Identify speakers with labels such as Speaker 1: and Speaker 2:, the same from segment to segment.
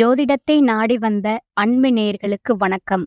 Speaker 1: ஜோதிடத்தை நாடி வந்த அன்பு நேர்களுக்கு வணக்கம்.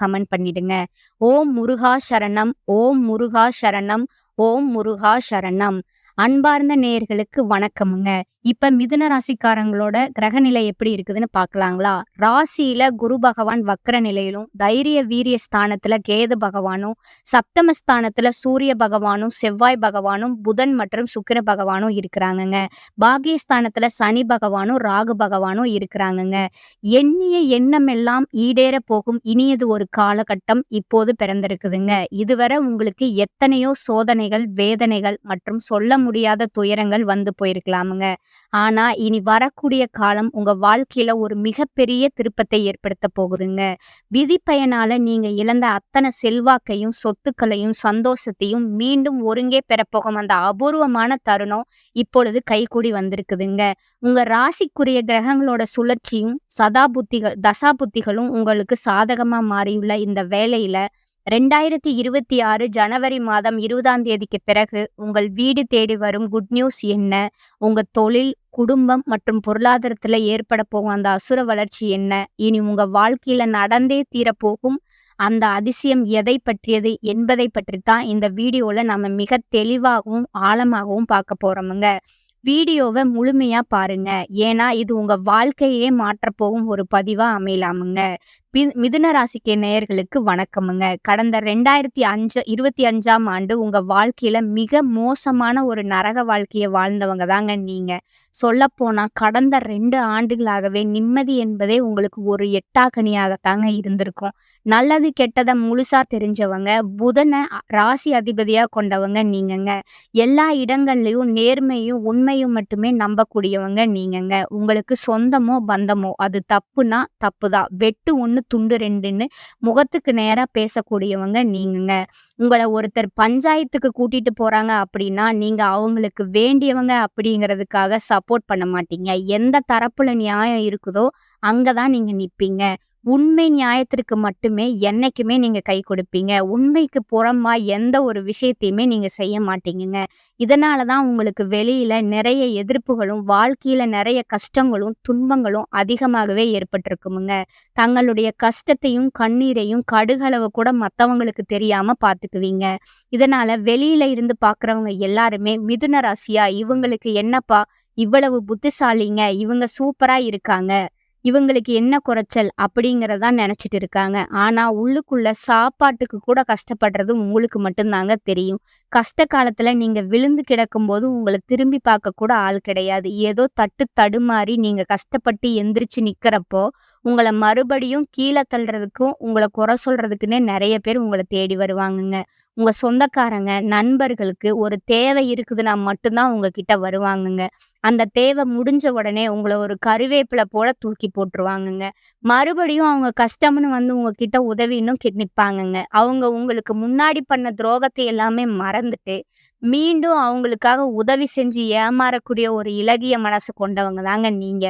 Speaker 1: கமெண்ட் பண்ணிடுங்க. ஓம் முருகா சரணம் ஓம் முருகா சரணம் ஓம் முருகா சரணம். அன்பார்ந்த நேயர்களுக்கு வணக்கமுங்க. இப்ப மிதுன ராசிக்காரங்களோட கிரகநிலை எப்படி இருக்குதுன்னு பார்க்கலாங்களா ராசியில குரு பகவான் வக்ர நிலையிலும் தைரிய வீரிய ஸ்தானத்துல கேது பகவானும் சப்தம ஸ்தானத்துல சூரிய பகவானும் செவ்வாய் பகவானும் புதன் மற்றும் சுக்கிர பகவானும் இருக்கிறாங்கங்க. பாகியஸ்தானத்துல சனி பகவானும் ராகு பகவானும் இருக்கிறாங்கங்க. எண்ணிய எண்ணம் எல்லாம் ஈடேற போகும் இனியது ஒரு காலகட்டம் இப்போது பிறந்திருக்குதுங்க. இதுவரை உங்களுக்கு எத்தனையோ சோதனைகள் வேதனைகள் மற்றும் சொல்ல முடியாத துயரங்கள் வந்து போயிருக்கலாமுங்க. ஆனா இனி வரக்கூடிய காலம் உங்க வாழ்க்கையில ஒரு மிகப்பெரிய திருப்பத்தை ஏற்படுத்த போகுதுங்க. விதி நீங்க இழந்த அத்தனை செல்வாக்கையும் சொத்துக்களையும் சந்தோஷத்தையும் மீண்டும் ஒருங்கே பெறப்போகும் அந்த அபூர்வமான தருணம் இப்பொழுது கைகூடி வந்திருக்குதுங்க. உங்க ராசிக்குரிய கிரகங்களோட சுழற்சியும் சதாபுத்திகள் தசாபுத்திகளும் உங்களுக்கு சாதகமா மாறியுள்ள இந்த வேலையில ரெண்டாயிரத்தி இருபத்தி ஆறு ஜனவரி மாதம் இருபதாம் தேதிக்கு பிறகு உங்கள் வீடு தேடி வரும் குட் நியூஸ் என்ன? உங்க தொழில் குடும்பம் மற்றும் பொருளாதாரத்துல ஏற்பட போகும் அந்த அசுர வளர்ச்சி என்ன? இனி உங்க வாழ்க்கையில நடந்தே தீரப்போகும் அந்த அதிசயம் எதை பற்றியது என்பதை பற்றி தான் இந்த வீடியோல நம்ம மிக தெளிவாகவும் ஆழமாகவும் பார்க்க போறோமுங்க. வீடியோவை முழுமையா பாருங்க. ஏன்னா இது உங்க வாழ்க்கையே மாற்றப் போகும் ஒரு பதிவா அமையலாமுங்க. மிதுன ராசிக்கு நேயர்களுக்கு வணக்கமுங்க. கடந்த ரெண்டாயிரத்தி அஞ்சு இருபத்தி அஞ்சாம் ஆண்டு உங்க வாழ்க்கையில மிக மோசமான ஒரு நரக வாழ்க்கையை வாழ்ந்தவங்க தாங்க நீங்க. சொல்லப்போனால் கடந்த ரெண்டு ஆண்டுகளாகவே நிம்மதி என்பதே உங்களுக்கு ஒரு எட்டாக்கனியாகத்தாங்க இருந்திருக்கும். நல்லது கெட்டதை முழுசா தெரிஞ்சவங்க புதனை ராசி அதிபதியா கொண்டவங்க நீங்கங்க. எல்லா இடங்கள்லயும் நேர்மையும் உண்மையும் மட்டுமே நம்பக்கூடியவங்க நீங்கங்க. உங்களுக்கு சொந்தமோ பந்தமோ அது தப்புனா தப்புதான். வெட்டு ஒன்று துண்டு ரெண்டுன்னு முகத்துக்கு நேராக பேசக்கூடியவங்க நீங்கங்க. உங்களை ஒருத்தர் பஞ்சாயத்துக்கு கூட்டிட்டு போறாங்க அப்படின்னா நீங்க அவங்களுக்கு வேண்டியவங்க அப்படிங்கிறதுக்காக சப்போர்ட் பண்ண மாட்டீங்க. எந்த தரப்புல நியாயம் இருக்குதோ அங்கதான் நீங்க நிப்பீங்க. உண்மை நியாயத்திற்கு மட்டுமே என்னைக்குமே நீங்கள் கை கொடுப்பீங்க. உண்மைக்கு புறமாக எந்த ஒரு விஷயத்தையுமே நீங்கள் செய்ய மாட்டீங்கங்க. இதனாலதான் உங்களுக்கு வெளியில் நிறைய எதிர்ப்புகளும் வாழ்க்கையில் நிறைய கஷ்டங்களும் துன்பங்களும் அதிகமாகவே ஏற்பட்டிருக்குமுங்க. தங்களுடைய கஷ்டத்தையும் கண்ணீரையும் கடுகளவு கூட மற்றவங்களுக்கு தெரியாமல் பார்த்துக்குவீங்க இதனால் வெளியில் இருந்து பார்க்குறவங்க எல்லாருமே மிதுன ராசியா இவங்களுக்கு என்னப்பா இவ்வளவு புத்திசாலிங்க இவங்க சூப்பராக இருக்காங்க. இவங்களுக்கு என்ன குறைச்சல் அப்படிங்கறதா நினச்சிட்டு இருக்காங்க. ஆனால் உள்ளுக்குள்ள சாப்பாட்டுக்கு கூட கஷ்டப்படுறது உங்களுக்கு மட்டும்தாங்க தெரியும். கஷ்ட காலத்தில் நீங்கள் விழுந்து கிடக்கும்போது உங்களை திரும்பி பார்க்க கூட ஆள் கிடையாது. ஏதோ தட்டு தடுமாறி நீங்கள் கஷ்டப்பட்டு எந்திரிச்சு நிற்கிறப்போ உங்களை மறுபடியும் கீழே தள்ளுறதுக்கும் உங்களை குறை சொல்கிறதுக்குன்னே நிறைய பேர் உங்களை தேடி வருவாங்கங்க. உங்க சொந்தக்காரங்க நண்பர்களுக்கு ஒரு தேவை இருக்குதுன்னா மட்டும்தான் உங்ககிட்ட வருவாங்கங்க. அந்த தேவை முடிஞ்ச உடனே உங்களை ஒரு கருவேப்பிலை போல தூக்கி போட்டுருவாங்கங்க. மறுபடியும் அவங்க கஷ்டம்னு வந்து உங்ககிட்ட உதவின்னு கிட் நிற்பாங்கங்க அவங்க உங்களுக்கு முன்னாடி பண்ண துரோகத்தை எல்லாமே மறந்துட்டு மீண்டும் அவங்களுக்காக உதவி செஞ்சு ஏமாறக்கூடிய ஒரு இலகிய மனசு கொண்டவங்க தாங்க நீங்க.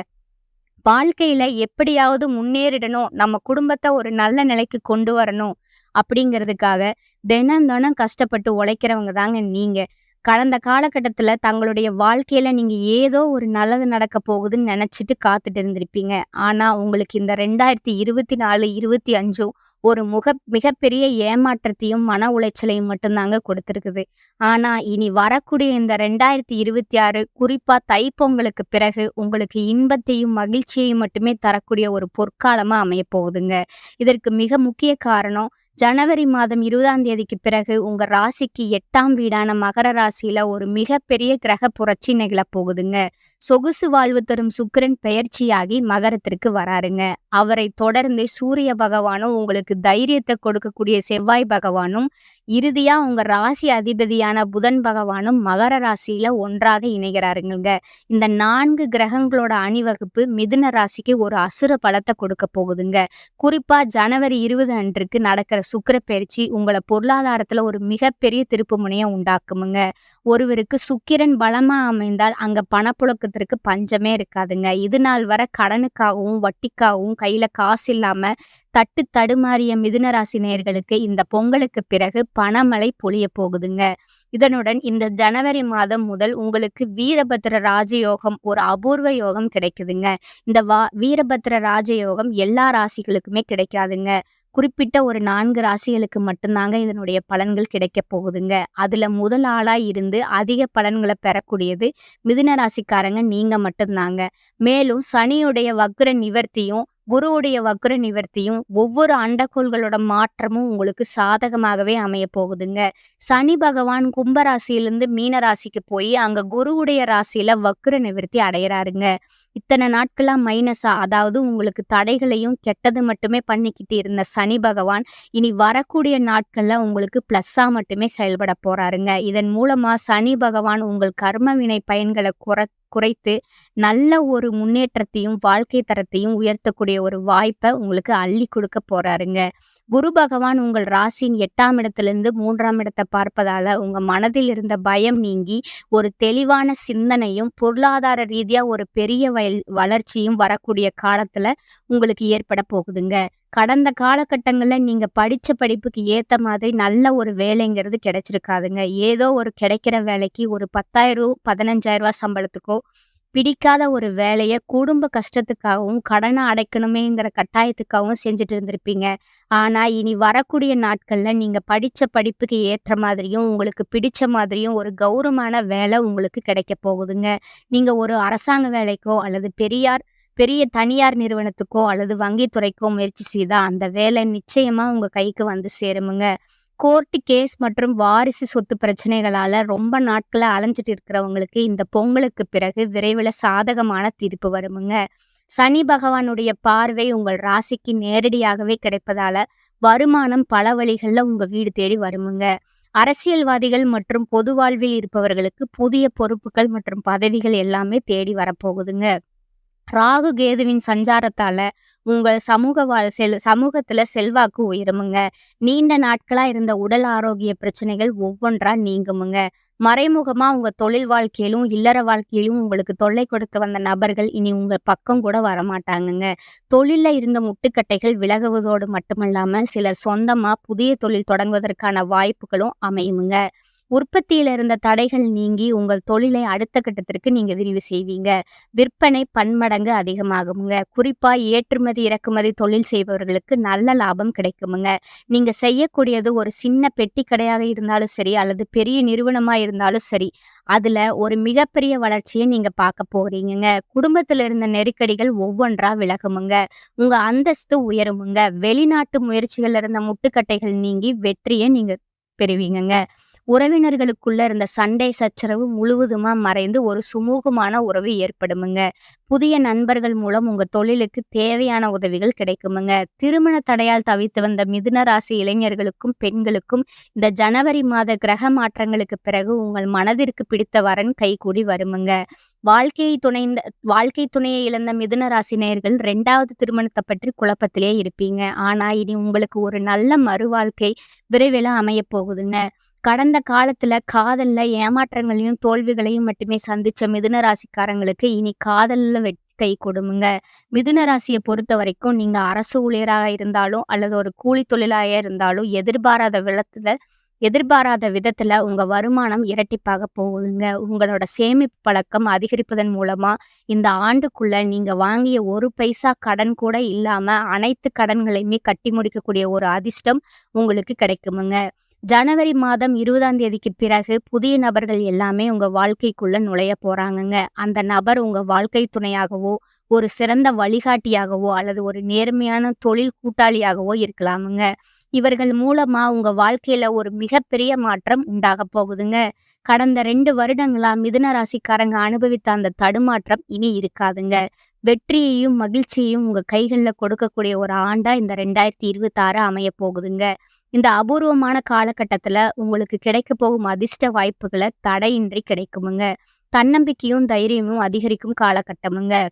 Speaker 1: வாழ்க்கையில எப்படியாவது முன்னேறிடணும். நம்ம குடும்பத்தை ஒரு நல்ல நிலைக்கு கொண்டு வரணும். அப்படிங்கிறதுக்காக தினம் தினம் கஷ்டப்பட்டு உழைக்கிறவங்க தாங்க நீங்கள் கடந்த காலகட்டத்தில் தங்களுடைய வாழ்க்கையில் நீங்கள் ஏதோ ஒரு நல்லது நடக்க போகுதுன்னு நினச்சிட்டு காத்துட்டு இருந்திருப்பீங்க. ஆனால் உங்களுக்கு இந்த ரெண்டாயிரத்தி இருபத்தி நாலு இருபத்தி அஞ்சும் ஒரு முக மிகப்பெரிய ஏமாற்றத்தையும் மன உளைச்சலையும் மட்டும்தாங்க கொடுத்துருக்குது. ஆனால் இனி வரக்கூடிய இந்த ரெண்டாயிரத்தி இருபத்தி ஆறு குறிப்பாக தைப்பொங்கலுக்கு பிறகு உங்களுக்கு இன்பத்தையும் மகிழ்ச்சியையும் மட்டுமே தரக்கூடிய ஒரு பொற்காலமாக அமையப்போகுதுங்க இதற்கு மிக முக்கிய காரணம் ஜனவரி மாதம் இருபதாம் தேதிக்கு பிறகு உங்க ராசிக்கு எட்டாம் வீடான மகர ராசியில ஒரு மிகப்பெரிய கிரக புரட்சி நிகழப் போகுதுங்க. சொகுசு வாழ்வு தரும் சுக்கிரன் பெயர்ச்சியாகி மகரத்திற்கு வராருங்க. அவரை தொடர்ந்து சூரிய பகவானும், உங்களுக்கு தைரியத்தை கொடுக்கக்கூடிய செவ்வாய் பகவானும், இறுதியா உங்க ராசி அதிபதியான புதன் பகவானும் மகர ராசியில ஒன்றாக இணைகிறாருங்க இந்த நான்கு கிரகங்களோட அணிவகுப்பு மிதுன ராசிக்கு ஒரு அசுர பலத்தை கொடுக்கப் போகுதுங்க. குறிப்பா ஜனவரி 20 அன்றுக்கு நடக்கிற சுக்கிர பயிற்சி உங்கள பொருளாதாரத்துல ஒரு மிகப்பெரிய திருப்புமுனைய உண்டாக்குமுங்க. ஒருவருக்கு சுக்கிரன் பலமா அமைந்தால் அங்க பணப்புழக்கத்திற்கு பஞ்சமே இருக்காதுங்க. இதுநாள் வர கடனுக்காகவும், வட்டிக்காகவும் கையில காசு இல்லாம தட்டு தடுமாறிய மிதுன ராசி இந்த பொங்கலுக்கு பிறகு பணமழை பொழியப் போகுதுங்க. இதனுடன் இந்த ஜனவரி மாதம் முதல் உங்களுக்கு வீரபத்ர ராஜயோகம் ஒரு அபூர்வ யோகம் கிடைக்குதுங்க. இந்த வா வீரபத்ர ராஜயோகம் எல்லா ராசிகளுக்குமே கிடைக்காதுங்க. குறிப்பிட்ட ஒரு நான்கு ராசிகளுக்கு மட்டும்தாங்க இதனுடைய பலன்கள் கிடைக்கப் போகுதுங்க. அதுல முதல் ஆளா இருந்து அதிக பலன்களை பெறக்கூடியது மிதுன ராசிக்காரங்க நீங்க மட்டும்தாங்க மேலும் சனியுடைய வக்ர நிவர்த்தியும், குருவுடைய வக்ர நிவர்த்தியும் ஒவ்வொரு அண்டகோள்களோட மாற்றமும் உங்களுக்கு சாதகமாகவே அமைய போகுதுங்க. சனி பகவான் கும்பராசியிலிருந்து மீன ராசிக்கு போய் அங்க குருவுடைய ராசியில வக்ர நிவர்த்தி அடையிறாருங்க இத்தனை நாட்களா மைனஸா அதாவது உங்களுக்கு தடைகளையும், கெட்டது மட்டுமே பண்ணிக்கிட்டு இருந்த சனி பகவான் இனி வரக்கூடிய நாட்கள்ல உங்களுக்கு பிளஸ்ஸா மட்டுமே செயல்படப் போறாருங்க. இதன் மூலமா சனி பகவான் உங்கள் கர்ம வினை பயன்களை குற குறைத்து நல்ல ஒரு முன்னேற்றத்தையும், வாழ்க்கை தரத்தையும் உயர்த்தக்கூடிய ஒரு வாய்ப்பை உங்களுக்கு அள்ளி கொடுக்க போறாருங்க. குரு பகவான் உங்கள் ராசியின் எட்டாம் இடத்திலிருந்து மூன்றாம் இடத்தை பார்ப்பதால உங்க மனதில் இருந்த பயம் நீங்கி ஒரு தெளிவான சிந்தனையும், பொருளாதார ரீதியா ஒரு பெரிய வய வளர்ச்சியும் வரக்கூடிய காலத்துல உங்களுக்கு ஏற்படப் போகுதுங்க. கடந்த காலகட்டங்கள்ல நீங்க படிச்ச படிப்புக்கு ஏத்த மாதிரி நல்ல ஒரு வேலைங்கிறது கிடைச்சிருக்காதுங்க. ஏதோ ஒரு கிடைக்கிற வேலைக்கு ஒரு பத்தாயிரம் பதினஞ்சாயிரம் ரூபா சம்பளத்துக்கோ, பிடிக்காத ஒரு வேலையை குடும்ப கஷ்டத்துக்காகவும், கடனை அடைக்கணுமேங்கிற கட்டாயத்துக்காகவும் செஞ்சுட்டு இருந்திருப்பீங்க. ஆனால் இனி வரக்கூடிய நாட்களில் நீங்கள் படித்த படிப்புக்கு ஏற்ற மாதிரியும், உங்களுக்கு பிடிச்ச மாதிரியும் ஒரு கௌரவமான வேலை உங்களுக்கு கிடைக்கப் போகுதுங்க. நீங்கள் ஒரு அரசாங்க வேலைக்கோ அல்லது பெரியார் பெரிய தனியார் நிறுவனத்துக்கோ அல்லது வங்கித்துறைக்கோ முயற்சி செய்தால் அந்த வேலை நிச்சயமாக உங்கள் கைக்கு வந்து சேருமுங்க. கோர்ட் கேஸ் மற்றும் வாரிசு சொத்து பிரச்சனைகளால் ரொம்ப நாட்களை அலைஞ்சிட்டு இருக்கிறவங்களுக்கு இந்த பொங்கலுக்குப் பிறகு விரைவில் சாதகமான தீர்ப்பு வருமுங்க. சனி பகவானுடைய பார்வை உங்கள் ராசிக்கு நேரடியாகவே கிடைப்பதால வருமானம் பல வழிகளில் உங்கள் வீடு தேடி வருமுங்க. அரசியல்வாதிகள் மற்றும் பொது வாழ்வில் இருப்பவர்களுக்கு புதிய பொறுப்புகள் மற்றும் பதவிகள் எல்லாமே தேடி வரப்போகுதுங்க. ராகு, கேதுவின் சஞ்சாரத்தால உங்கள் சமூக வாழ் செல் சமூகத்துல செல்வாக்கு உயருமுங்க. நீண்ட நாட்களா இருந்த உடல் ஆரோக்கிய பிரச்சனைகள் ஒவ்வொன்றா நீங்குமுங்க. மறைமுகமா உங்க தொழில் வாழ்க்கையிலும், இல்லற வாழ்க்கையிலும் உங்களுக்கு தொல்லை கொடுத்து வந்த நபர்கள் இனி உங்க பக்கம் கூட வரமாட்டாங்கங்க. தொழில இருந்த முட்டுக்கட்டைகள் விலகுவதோடு மட்டுமல்லாம சிலர் சொந்தமா புதிய தொழில் தொடங்குவதற்கான வாய்ப்புகளும் அமையுமுங்க. உற்பத்தியில இருந்த தடைகள் நீங்கி உங்கள் தொழிலை அடுத்த கட்டத்திற்கு நீங்க விரிவு செய்வீங்க. விற்பனை பன்மடங்கு அதிகமாகுங்க குறிப்பா ஏற்றுமதி, இறக்குமதி தொழில் செய்பவர்களுக்கு நல்ல லாபம் கிடைக்குமுங்க. நீங்க செய்யக்கூடியது ஒரு சின்ன பெட்டி கடையாக இருந்தாலும் சரி, அல்லது பெரிய நிறுவனமா இருந்தாலும் சரி, அதுல ஒரு மிகப்பெரிய வளர்ச்சியை நீங்க பார்க்க போறீங்கங்க. குடும்பத்துல இருந்த நெருக்கடிகள் ஒவ்வொன்றா விலகுமுங்க. உங்க அந்தஸ்து உயருமுங்க. வெளிநாட்டு முயற்சிகள் இருந்த முட்டுக்கட்டைகள் நீங்கி வெற்றியை நீங்க பெறுவீங்கங்க. உறவினர்களுக்குள்ள இருந்த சண்டை, சச்சரவு முழுவதுமா மறைந்து ஒரு சுமூகமான உறவு ஏற்படுமுங்க. புதிய நண்பர்கள் மூலம் உங்க தொழிலுக்கு தேவையான உதவிகள் கிடைக்குமுங்க. திருமண தடையால் தவித்து வந்த மிதுன ராசி இளைஞர்களுக்கும், பெண்களுக்கும் இந்த ஜனவரி மாத கிரக மாற்றங்களுக்குப் பிறகு உங்கள் மனதிற்கு பிடித்த வரன் கைகூடி வருமுங்க. வாழ்க்கையை துணைந்த வாழ்க்கை துணையை இழந்த மிதுன ராசி நேயர்கள் ரெண்டாவது திருமணத்தை பற்றி குழப்பத்திலே இருப்பீங்க. ஆனா இனி உங்களுக்கு ஒரு நல்ல மறுவாழ்க்கை விரைவில் அமைய போகுதுங்க. கடந்த காலத்துல காதல்ல ஏமாற்றங்களையும், தோல்விகளையும் மட்டுமே சந்திச்ச மிதுன ராசிக்காரங்களுக்கு இனி காதல்ல வெற்றி கைகூடுமுங்க. மிதுன பொறுத்த வரைக்கும் நீங்க அரசு ஊழியராக இருந்தாலும், அல்லது ஒரு கூலி தொழிலாக இருந்தாலும் எதிர்பாராத விளத்துல எதிர்பாராத விதத்துல உங்க வருமானம் இரட்டிப்பாக போகுதுங்க. உங்களோட சேமிப்பு பழக்கம் அதிகரிப்பதன் மூலமா இந்த ஆண்டுக்குள்ள நீங்க வாங்கிய ஒரு பைசா கடன் கூட இல்லாம அனைத்து கடன்களையுமே கட்டி முடிக்கக்கூடிய ஒரு அதிர்ஷ்டம் உங்களுக்கு கிடைக்குமுங்க. ஜனவரி மாதம் இருபதாம் தேதிக்கு பிறகு புதிய நபர்கள் எல்லாமே உங்கள் வாழ்க்கைக்குள்ளே நுழைய போகிறாங்கங்க அந்த நபர் உங்கள் வாழ்க்கை துணையாகவோ, ஒரு சிறந்த வழிகாட்டியாகவோ அல்லது ஒரு நேர்மையான தொழில் கூட்டாளியாகவோ இருக்கலாமுங்க. இவர்கள் மூலமா உங்க வாழ்க்கையில ஒரு மிகப்பெரிய மாற்றம் உண்டாகப் போகுதுங்க. கடந்த ரெண்டு வருடங்களா மிதுன ராசிக்காரங்க அனுபவித்த அந்த தடுமாற்றம் இனி இருக்காதுங்க. வெற்றியையும், மகிழ்ச்சியையும் உங்க கைகளில் கொடுக்கக்கூடிய ஒரு ஆண்டா இந்த ரெண்டாயிரத்தி இருபத்தாறு அமைய போகுதுங்க. இந்த அபூர்வமான காலகட்டத்துல உங்களுக்கு கிடைக்க போகும் அதிர்ஷ்ட வாய்ப்புகளை தடையின்றி கிடைக்குமுங்க. தன்னம்பிக்கையும், தைரியமும் அதிகரிக்கும் காலகட்டமுங்க.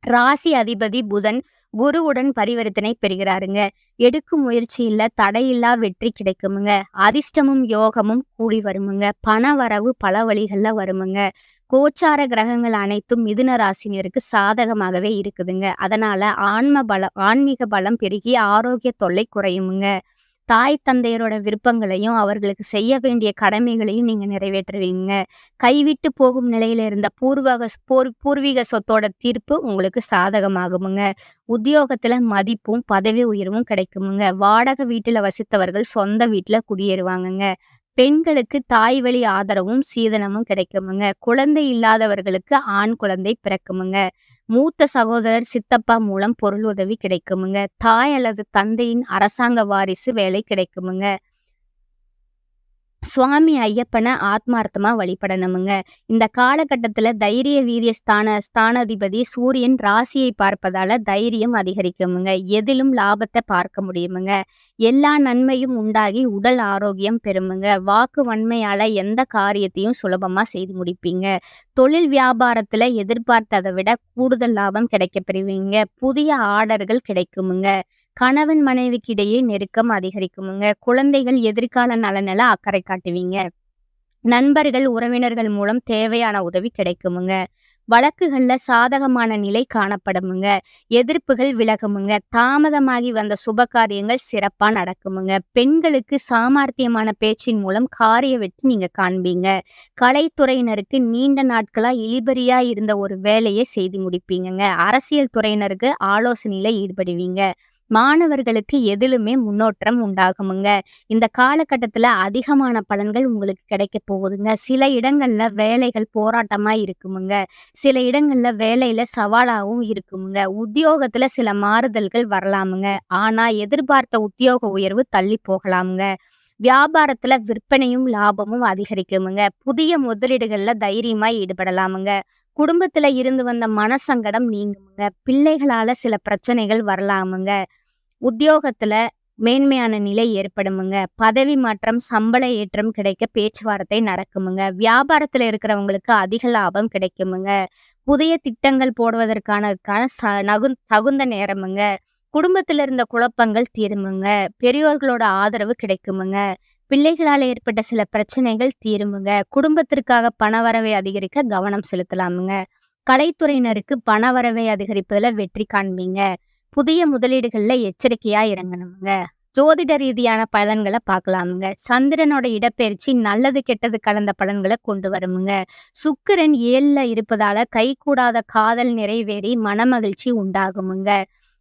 Speaker 1: ராசி அதிபதி புதன் குருவுடன் பரிவர்த்தனை பெறுகிறாருங்க. எடுக்கும் முயற்சியில தடையில்லா வெற்றி கிடைக்குமுங்க. அதிர்ஷ்டமும், யோகமும் கூடி வருமுங்க. பணவரவு பல வழிகள்ல வருமுங்க. கோச்சார கிரகங்கள் அனைத்தும் மிதுன ராசினியருக்கு சாதகமாகவே இருக்குதுங்க. அதனால ஆன்ம பலம் ஆன்மீக பலம் பெருகி ஆரோக்கிய தொல்லை குறையுமுங்க. தாய் தந்தையரோட விருப்பங்களையும், அவர்களுக்கு செய்ய வேண்டிய கடமைகளையும் நீங்கள் நிறைவேற்றுவீங்க. கைவிட்டு போகும் நிலையில இருந்த பூர்வக போர் பூர்வீக சொத்தோட தீர்ப்பு உங்களுக்கு சாதகமாகுமுங்க. உத்தியோகத்துல மதிப்பும், பதவி உயர்வும் கிடைக்குமுங்க. வாடகை வீட்டில் வசித்தவர்கள் சொந்த வீட்டில் குடியேறுவாங்கங்க. பெண்களுக்கு தாய் வழி ஆதரவும், சீதனமும் கிடைக்குமுங்க. குழந்தை இல்லாதவர்களுக்கு ஆண் குழந்தை பிறக்குமுங்க. மூத்த சகோதரர், சித்தப்பா மூலம் பொருள் உதவி கிடைக்குமுங்க. தாய் அல்லது தந்தையின் அரசாங்க வாரிசு வேலை கிடைக்குமுங்க. சுவாமி ஐயப்பனை ஆத்மார்த்தமாக வழிபடணுமுங்க. இந்த காலகட்டத்தில் தைரிய வீரிய ஸ்தான ஸ்தானாதிபதி சூரியன் ராசியை பார்ப்பதால தைரியம் அதிகரிக்குமுங்க. எதிலும் லாபத்தை பார்க்க முடியுமுங்க. எல்லா நன்மையும் உண்டாகி உடல் ஆரோக்கியம் பெறுமுங்க. வாக்கு வன்மையால் எந்த காரியத்தையும் சுலபமாக செய்து முடிப்பீங்க. தொழில் வியாபாரத்தில் எதிர்பார்த்ததை விட கூடுதல் லாபம் கிடைக்க பெறுவீங்க. புதிய ஆர்டர்கள் கிடைக்குமுங்க. கணவன் மனைவிக்கு இடையே நெருக்கம் அதிகரிக்குமுங்க. குழந்தைகள் எதிர்கால நலனில அக்கறை காட்டுவீங்க. நண்பர்கள், உறவினர்கள் மூலம் தேவையான உதவி கிடைக்குமுங்க. வழக்குகள்ல சாதகமான நிலை காணப்படுமுங்க. எதிர்ப்புகள் விலகுமுங்க. தாமதமாகி வந்த சுப காரியங்கள் சிறப்பா நடக்குமுங்க. பெண்களுக்கு சாமர்த்தியமான பேச்சின் மூலம் காரிய வெற்றி நீங்க காண்பீங்க. கலைத்துறையினருக்கு நீண்ட நாட்களா இழிபறியா இருந்த ஒரு வேலையை செய்து முடிப்பீங்கங்க. அரசியல் துறையினருக்கு ஆலோசனையில ஈடுபடுவீங்க. மாணவர்களுக்கு எதிலுமே முன்னேற்றம் உண்டாகுமுங்க. இந்த காலகட்டத்துல அதிகமான பலன்கள் உங்களுக்கு கிடைக்கப் போகுதுங்க. சில இடங்கள்ல வேலைகள் போராட்டமா இருக்குமுங்க. சில இடங்கள்ல வேலையில சவாலாகவும் இருக்குமுங்க. உத்தியோகத்துல சில மாறுதல்கள் வரலாமுங்க. ஆனா எதிர்பார்த்த உத்தியோக உயர்வு தள்ளிப் போகலாமுங்க. வியாபாரத்துல விற்பனையும், லாபமும் அதிகரிக்குமுங்க. புதிய முதலீடுகள்ல தைரியமா ஈடுபடலாமுங்க. குடும்பத்துல இருந்து வந்த மனசங்கடம் நீங்குமுங்க. பிள்ளைகளால சில பிரச்சனைகள் வரலாமுங்க. உத்தியோகத்துல மேன்மையான நிலை ஏற்படுமுங்க. பதவி மாற்றம், சம்பள ஏற்றம் கிடைக்க பேச்சுவார்த்தை நடக்குமுங்க. வியாபாரத்துல இருக்கிறவங்களுக்கு அதிக லாபம் கிடைக்குமுங்க. புதிய திட்டங்கள் போடுவதற்கான ச நகுந் தகுந்த நேரமுங்க. குடும்பத்துல இருந்த குழப்பங்கள் தீருமுங்க. பெரியோர்களோட ஆதரவு கிடைக்குமுங்க. பிள்ளைகளால் ஏற்பட்ட சில பிரச்சனைகள் தீருமுங்க. குடும்பத்திற்காக பணவரவை அதிகரிக்க கவனம் செலுத்தலாமுங்க. கலைத்துறையினருக்கு பணவரவை அதிகரிப்பதுல வெற்றி காண்பீங்க. புதிய முதலீடுகளில் எச்சரிக்கையா இறங்கணுங்க ஜோதிட ரீதியான பலன்களை பார்க்கலாமுங்க. சந்திரனோட இடப்பெயர்ச்சி நல்லது, கெட்டது கலந்த பலன்களை கொண்டு வருமுங்க. சுக்கிரன் ஏழில் இருப்பதால கைகூடாத காதல் நிறைவேறி மனமகிழ்ச்சி உண்டாகுமுங்க.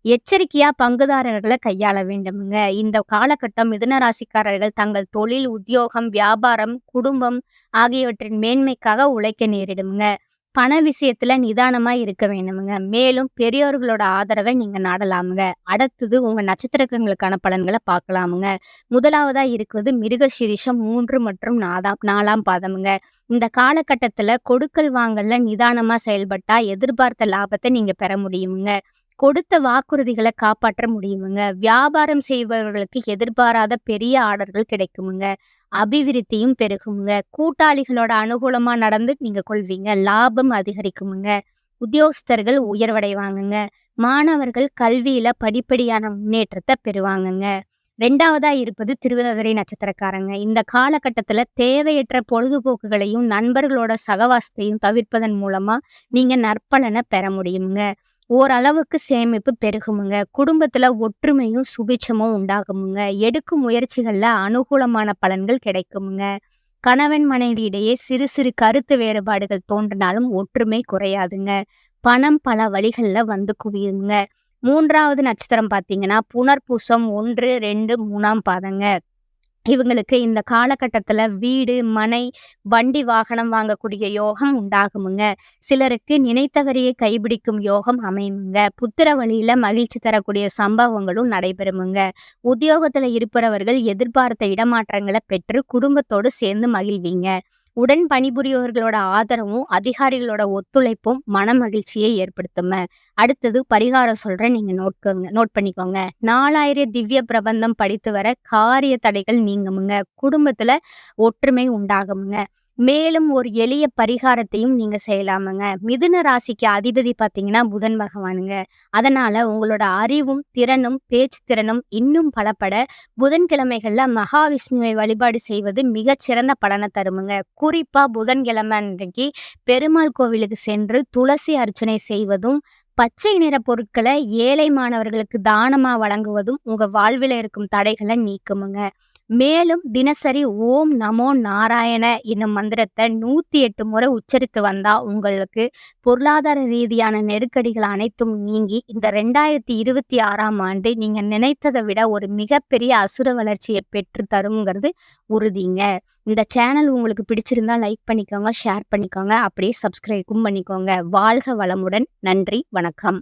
Speaker 1: எச்சரிக்கையா பங்குதாரர்களை கையாள வேண்டுமுங்க. இந்த காலகட்டம் மிதுன ராசிக்காரர்கள் தங்கள் தொழில், உத்தியோகம், வியாபாரம், குடும்பம் ஆகியவற்றின் மேன்மைக்காக உழைக்க நேரிடுமுங்க. பண விஷயத்துல நிதானமா இருக்க வேண்டுமுங்க. மேலும் பெரியோர்களோட ஆதரவை நீங்க நாடலாமுங்க. அடுத்தது உங்க நட்சத்திரங்களுக்கான பலன்களை பார்க்கலாமுங்க. முதலாவதா இருக்கிறது மிருகசீரிஷம் 3 மற்றும் நாதாம் நாலாம் பாதமுங்க. இந்த காலகட்டத்துல கொடுக்கல் வாங்கல்ல நிதானமா செயல்பட்டா எதிர்பார்த்த லாபத்தை நீங்க பெற முடியுமுங்க. கொடுத்த வாக்குறுதிகளை காப்பாற்ற முடியுமுங்க. வியாபாரம் செய்பவர்களுக்கு எதிர்பாராத பெரிய ஆர்டர்கள் கிடைக்குமுங்க. அபிவிருத்தியும் பெருகுமுங்க. கூட்டாளிகளோட அனுகூலமா நடந்து நீங்க கொள்வீங்க. லாபம் அதிகரிக்குமுங்க. உத்தியோகஸ்தர்கள் உயர்வடைவாங்கங்க. மாணவர்கள் கல்வியில படிப்படியான முன்னேற்றத்தை பெறுவாங்கங்க. ரெண்டாவதா இருப்பது திருவதிரை நட்சத்திரக்காரங்க. இந்த காலகட்டத்துல தேவையற்ற பொழுதுபோக்குகளையும், நண்பர்களோட சகவாசத்தையும் தவிர்ப்பதன் மூலமா நீங்க நற்பலனை பெற முடியுமுங்க. ஓரளவுக்கு சேமிப்பு பெருகுமுங்க. குடும்பத்தில் ஒற்றுமையும், சுபிட்சமும் உண்டாகுமுங்க. எடுக்கும் முயற்சிகளில் அனுகூலமான பலன்கள் கிடைக்குமுங்க. கணவன் மனைவி இடையே சிறு சிறு கருத்து வேறுபாடுகள் தோன்றினாலும் ஒற்றுமை குறையாதுங்க. பணம் பல வழிகளில் வந்து குவியுங்க. மூன்றாவது நட்சத்திரம் பார்த்தீங்கன்னா, புனர்பூசம் 1, 2, 3ஆம் பாதங்க. இவங்களுக்கு இந்த காலகட்டத்தில் வீடு, மனை, வண்டி, வாகனம் வாங்கக்கூடிய யோகம் உண்டாகுமுங்க. சிலருக்கு நினைத்தவரையே கைபிடிக்கும் யோகம் அமையுங்க புத்திர வழியில மகிழ்ச்சி தரக்கூடிய சம்பவங்களும் நடைபெறுமுங்க. உத்தியோகத்தில் இருப்பவர்கள் எதிர்பார்த்த இடமாற்றங்களை பெற்று குடும்பத்தோடு சேர்ந்து மகிழ்வீங்க. உடன் பணிபுரியவர்களோட ஆதரவும் அதிகாரிகளோட ஒத்துழைப்பும் மன மகிழ்ச்சியை ஏற்படுத்துங்க அடுத்தது பரிகாரம் சொல்றேன். நீங்க நோட்கோங்க நோட் பண்ணிக்கோங்க. நாலாயிரம் திவ்ய பிரபந்தம் படித்து வர காரிய தடைகள் நீங்குமுங்க. குடும்பத்துல ஒற்றுமை உண்டாகுமுங்க. மேலும் ஒரு எளிய பரிகாரத்தையும் நீங்க செய்யலாமுங்க. மிதுன ராசிக்கு அதிபதி பார்த்தீங்கன்னா புதன் பகவானுங்க. அதனால உங்களோட அறிவும் திறனும் பேச்சு திறனும் இன்னும் பலப்பட புதன்கிழமைகள்ல மகாவிஷ்ணுவை வழிபாடு செய்வது மிகச்சிறந்த பலனை தருமுங்க. குறிப்பா புதன்கிழமை அன்றைக்கு பெருமாள் கோவிலுக்கு சென்று துளசி அர்ச்சனை செய்வதும் பச்சை நிற பொருட்களை ஏழை மாணவர்களுக்கு தானமாக வழங்குவதும் உங்கள் வாழ்வில் இருக்கும் தடைகளை நீக்குமுங்க. மேலும் தினசரி ஓம் நமோ நாராயண என்னும் மந்திரத்தை நூற்றி எட்டு முறை உச்சரித்து வந்தால் உங்களுக்கு பொருளாதார ரீதியான நெருக்கடிகள் அனைத்தும் நீங்கி இந்த ரெண்டாயிரத்தி இருபத்தி ஆறாம் ஆண்டு நீங்கள் நினைத்ததை விட ஒரு மிகப்பெரிய அசுர வளர்ச்சியை பெற்று தருங்கிறது உறுதிங்க. இந்த சேனல் உங்களுக்கு பிடிச்சிருந்தா லைக் பண்ணிக்கோங்க ஷேர் பண்ணிக்கோங்க அப்படியே சப்ஸ்கிரைபும் பண்ணிக்கோங்க. வாழ்க வளமுடன். நன்றி வணக்கம்.